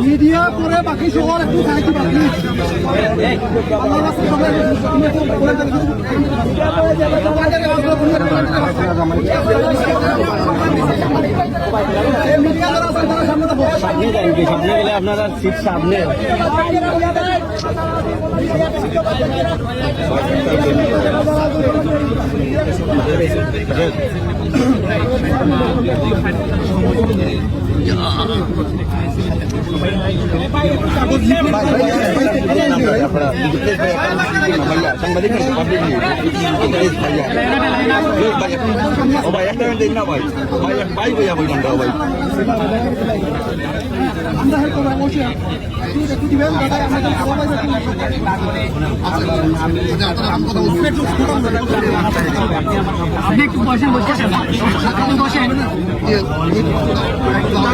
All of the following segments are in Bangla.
মিডিয়া করে বাকি সবার একটু সাহায্য বাকি মিডিয়া সামনে যান কি? সামনে গেলে আপনারা সিট সামনে। Thank ভাই আপনি একটু বসেন বসেন। বসেন।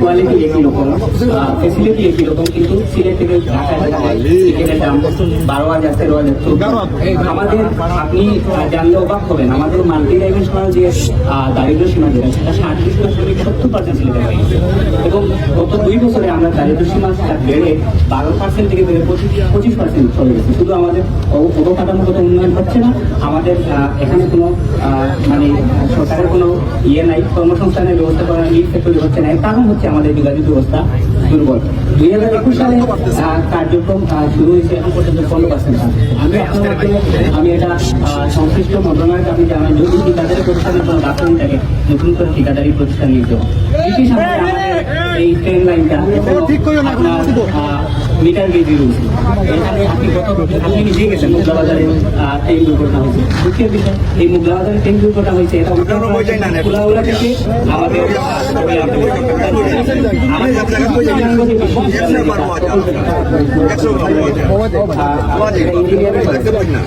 কোয়ালিটি ফেসিলিটি কিন্তু থেকে আমাদের আপনি মাল্টি ডাইমেনশনাল যে দারিদ্র সীমা সেটা সত্তর পার্সেন্ট গেছে এবং গত দুই বছরে আমরা দারিদ্র সীমা বেড়ে বারো পার্সেন্ট থেকে বেড়ে পঁচিশ পার্সেন্ট চলে গেছে। শুধু আমাদের অবকাঠামোগত উন্নয়ন হচ্ছে না। আমাদের এখানে কোনো মানে সরকারের কোনো ইয়ে নাই কর্মসংস্থানের ব্যবস্থা করা নিট ফ্যাক্টরি হচ্ছে না। কারণ হচ্ছে আমাদের যোগাযোগ ব্যবস্থা দুর্বল। দুই হাজার একুশ সালে কার্যক্রম শুরু হয়েছে এখন পর্যন্ত পনেরো পার্সেন্ট আমি আপনার আমি এটা সংশ্লিষ্ট মন্ত্রণালয়কে আমি জানাই যদি ঠিকাদারি প্রতিষ্ঠানের কোনো গাফলতি থাকে নতুন করে ঠিকাদারি প্রতিষ্ঠান আমলে আমাদের এই ট্রেন লাইনটা মিটার গেজে রয়েছে এখানে আপনি গত আপনি নিজে গেছেন মুগলাবাজারে আহ, ট্রেন দুর্ঘটনা হয়েছে? দুঃখের বিষয় এই মুগলাবাজারে ট্রেন দুর্ঘটনা হয়েছে? এটা কুলাউলা থেকে আমাদের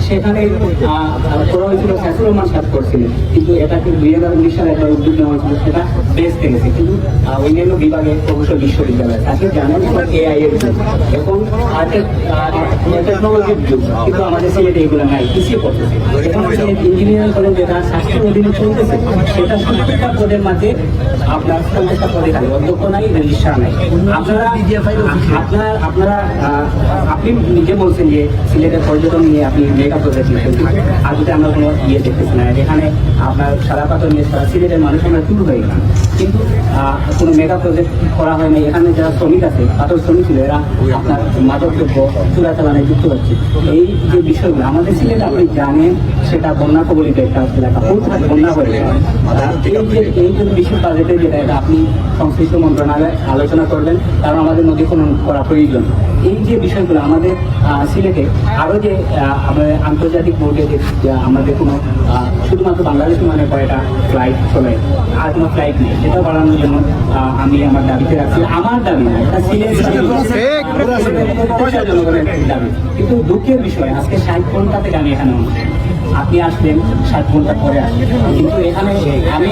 সেখানে করা হয়েছিল ফ্যাসুল রহমান করছিলেন। কিন্তু এটাকে দুই হাজার উনিশ সালে একটা উদ্যোগ নেওয়া হয়েছিল সেটা বেশ কিন্তু অন্যান্য বিভাগে প্রকৌশল বিশ্ববিদ্যালয় তাকে জানেন এআই এর। এখন অধীনে চলতেছে, সেটা পদের মাঝে আপনার পঞ্চাশটা পদে অধ্যক্ষ নাই, রেজিস্ট্রার নাই। আপনারা আপনার আপনারা আপনি নিজে বলছেন যে সিলেটের পর্যটন নিয়ে আপনি মেগা প্রজেক্ট নিয়েছেন আর আমরা কোনো ইয়ে দেখতেছি না, যেখানে আপনার সারা পাথর নিয়ে সারা সিলেটের মানুষ আমরা শুরু হয়ে গেলাম। কিন্তু কোনো মেগা প্রজেক্ট করা হয়নি এখানে যারা শ্রমিক আছে, পাথর শ্রমিক ছিল, এরা আপনার মাদকদ্রব্য চোরাচালানে যুক্ত হচ্ছে। এই যে বিষয়গুলো, আমাদের সিলেটে আপনি জানেন, সেটা বন্যা কবলিত একটা এলাকা। হুটহাট বন্যা হয়ে এই যে এই যে বিশ্ব বাজেটে যেটা, এটা আপনি সংশ্লিষ্ট মন্ত্রণালয়ে আলোচনা করবেন, কারণ আমাদের নদী খনন করা প্রয়োজন এই যে বিষয়গুলো আমাদের সিলেটে আরও যে আন্তর্জাতিক বোর্ডে যে আমাদের কোনো শুধুমাত্র বাংলাদেশ বিমানে কয়টা ফ্লাইট চলে আর কোনো ফ্লাইট নেই। সেটা বাড়ানোর জন্য আমি আমার দাবিতে রাখছি। আমার দাবি না এটা সিলেট জনগণের দাবি। কিন্তু দুঃখের বিষয় আজকে ষাট ঘণ্টা থেকে আমি এখানে আপনি আসবেন ষাট ঘণ্টা পরে আসবেন কিন্তু এখানে আমি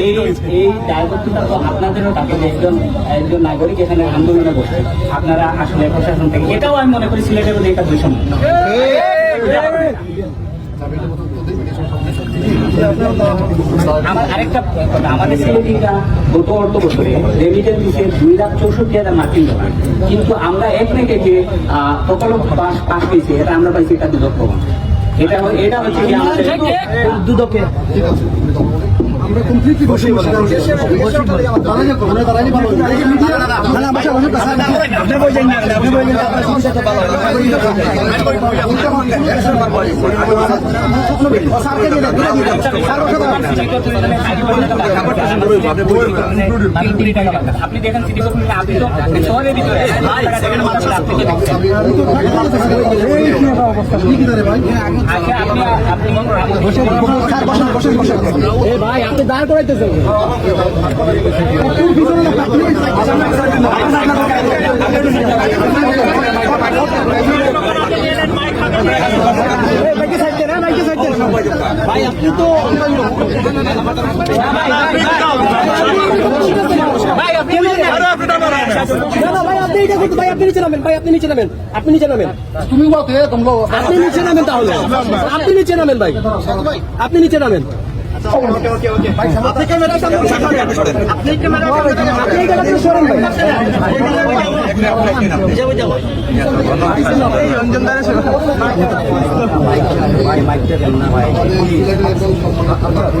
এই এই দায়বদ্ধতা তো আপনাদেরও একজন একজন নাগরিক এখানে আন্দোলনে বসছে আপনারা আসলে প্রশাসন থেকে এটাও আমি মনে করি সিলেটের মধ্যে এটা আমাদের সিলেটিরা গত দুই চৌষট্টি কিন্তু আমরা এক থেকে যে প্রকল্প পাস পেয়েছি, এটা আমরা পাইছি এটা দুদক এটা এটা হচ্ছে কি আমাদের আমরা কমপ্লিটলি বসে বসে মানে বসে বসে আপনি বসে দেখেন সিটি কর্পোরেশন আপনি তো শহরের ভিতরে আপনি। আপনি কি দাঁড়ে ভাই আচ্ছা আপনি আপনি দাঁড় করাইতেছেন ভাই আপনি তো ভাই আপনি না না ভাই আপনি এটা করতে ভাই আপনি নিচে নামেন। ভাই আপনি নিচে নামেন আপনি নিচে নামেন তুমি বলতে আপনি নিচে নামেন তাহলে। আপনি নিচে নামেন ভাই। আপনি নিচে নামেন। আপনি ক্যামেরার সামনে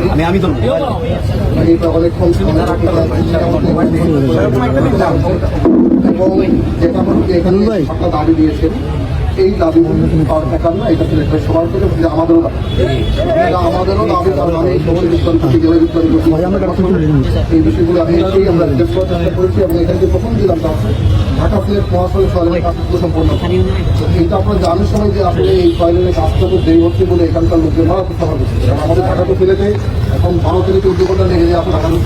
আপনি আমি তো এবং দাবি দিয়েছেন এই দাবি পাওয়ার দেখান না এটা সবার থেকে আমাদেরও আমাদেরও দাবি এই বিষয়গুলো আমি এসেই আমরা করার চেষ্টা করেছি এবং এখানে প্রথম দিলাম ঢাকা সিলেট মহাশয় সয়লের সম্পন্ন আপনারা জানার সময় যে আসলে এই সয়লের কাজটা তো দেরি হচ্ছে বলে এখানকার কারণ আমাদের ঢাকা তো সিলেটে এখন বারো থেকে লেগে যায় আপনার আরও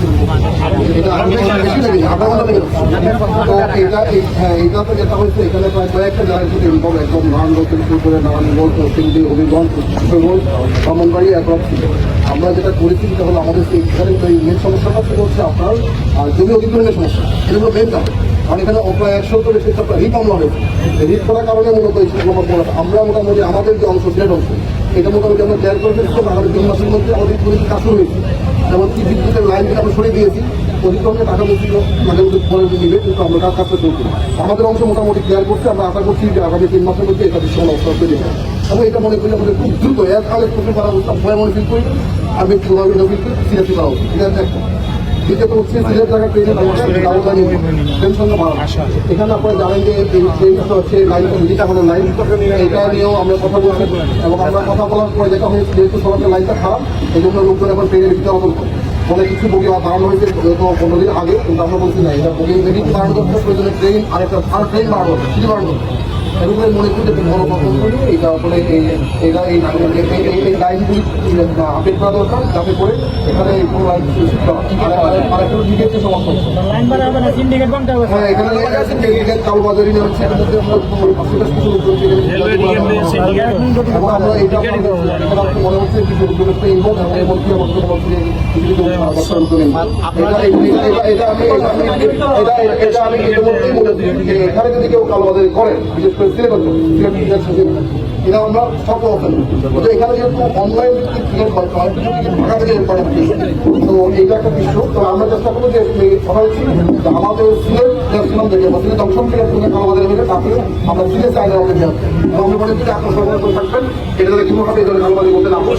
হ্যাঁ এটা তো যেটা হচ্ছে এখানে আমরা যেটা করেছি সেটা হলো আমাদের এখানে মেন সমস্যাটা সেটা হচ্ছে আপনার আহ, জমি অধিগ্রহণের সমস্যা। এটা হলো মেন কারণ কারণ এখানে প্রায় একশো তো বেশি রিট মামলা হয়েছে। রিট করার কারণে মূলত এই আমরা মোটামুটি আমাদের যে অংশ সিলেট অংশ এটা মোটামুটি আমরা প্ল্যান করে ফেলছি এবং তিন মাসের মধ্যে আমাদের পরিচিত কাজ শুরু হয়েছে। যেমন কি বিদ্যুতের লাইনটা আমরা সরিয়ে দিয়েছি অধিকরণে টাকা বলছিল মানে পরে নিবে, কিন্তু আমরা কাজ কাজটা চলছি আমাদের অংশ মোটামুটি ক্লিয়ার করছে, আমরা আশা করছি যে আগামী তিন মাসের মধ্যে এটা বিশ্ব অবস্থা তৈরি হবে এবং এটা মনে করি আমাদের খুব দ্রুত এক আগে প্রশ্ন করা উচিত ভয় মনে ফিল করি আমি ফিল করি সিরিয়াসলি করা উচিত এটা একটা দ্বিতীয়ত হচ্ছে সিলেট জায়গা ট্রেনের ব্যবধান টেনশন ভালো। এখানে আপনারা জানেন যে ট্রেনটা হচ্ছে লাইন হলো লাইন এটা নিয়েও আমরা কথা বলছি এবং আমরা কথা বলার পরে যেটা হয়েছে যেহেতু সবার লাইনটা খারাপ এই জন্য লোকজন এখন ট্রেনের ভিতরে অবল ফলে কিছু বগি বাড়ানো হয়েছে পনেরো দিন আগে কিন্তু আমরা বলছি না। এটা বগি বেরিয়ে বাড়ানো প্রয়োজনে ট্রেন আর একটা আর ট্রেন বাড়ানো সিটি বাড়ানো হচ্ছে মনে করি যে বড় পছন্দ করি এই এটা এই এই- এই- এই লাইনগুলি আপডেট করা দরকার যাতে করে এখানে কোনো লাইন হয়। সমস্যা হচ্ছে হ্যাঁ এখানে সিন্ডিকেট কালোবাজারি নেওয়া হচ্ছে মধ্যে আমরা কিছু এবং আমরা এটা মনে হচ্ছে কিছু এবং এর মধ্যে আমার। এটা আমি আমি এখানে যদি কেউ কালোবাজারি করে বিশেষ করে সিলেট সিলেট এটা আমরা সব অফেন কিন্তু এখানে যেহেতু অনলাইন টিকিট হয় অনেক কিছু টিকিট ভাড়া থেকে করে তো এইটা একটা বিষয়। তো আমরা চেষ্টা করব যে যে আমাদের সিলেট ম্যাক্সিমাম থেকে বা সিলেট অংশ থেকে কোনো কালোবাজারি হলে তাকে আমরা সিলেট চাইলে আমাদের দেওয়া এবং আমরা করি যে আপনার করে থাকবেন, এটা যাতে কোনোভাবে এই ধরনের করতে না। আমাদের